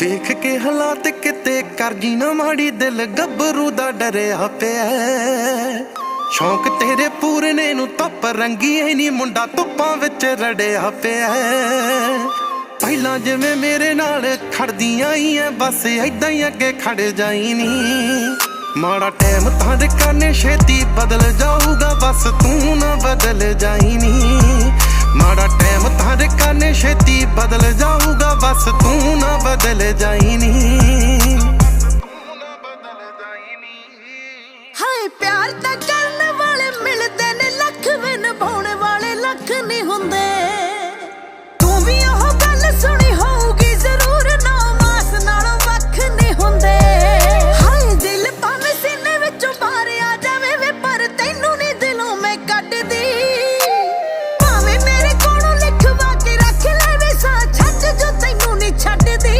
ਵੇਖ ਕੇ ਹਾਲਾਤ ਕਿਤੇ ਕਰ ਕਰਜੀ ਨਾ ਮਾੜੀ ਦਿਲ, ਗੱਭਰੂ ਦਾ ਡਰਿਆ ਪਿਆ। ਸ਼ੌਂਕ ਤੇਰੇ ਪੂਰਨੇ ਨੂੰ ਧੁੱਪ ਰੰਗੀ ਐ ਨੀ ਮੁੰਡਾ ਧੁੱਪਾਂ ਵਿੱਚ ਰੜਿਆ ਪਿਆ। ਪਹਿਲਾਂ ਜਿਵੇਂ ਮੇਰੇ ਨਾਲ ਖੜਦੀਆਂ ਹੀ ਐ ਬਸ ਐਦਾਂ ਹੀ ਅੱਗੇ ਖੜ ਜਾਈ ਨੀ। ਮਾੜਾ ਟਾਈਮ ਤਾਂ ਦੇ ਕਾਨੇ ਛੇਤੀ ਬਦਲ ਜਾਊਗਾ, ਬਸ ਤੂੰ ਨਾ ਬਦਲ ਜਾਈ ਨੀ। ਮਾੜਾ ਟਾਈਮ ਤਾਂ ਦੇ ਕਾਨੇ ਛੇਤੀ ਬਦਲ ਜਾਊਗਾ ਬਸ ਤੂੰ ਨਾ ਬਦਲ ਜਾਈ ਨੀ। ਵੀ ਉਹ ਗੱਲ ਸੁਣੀ ਹੋਊਗੀ ਆ ਜਾਵੇ ਤੈਨੂੰ ਨਹੀਂ ਦਿਲੋਂ ਮੈਂ ਕੱਢ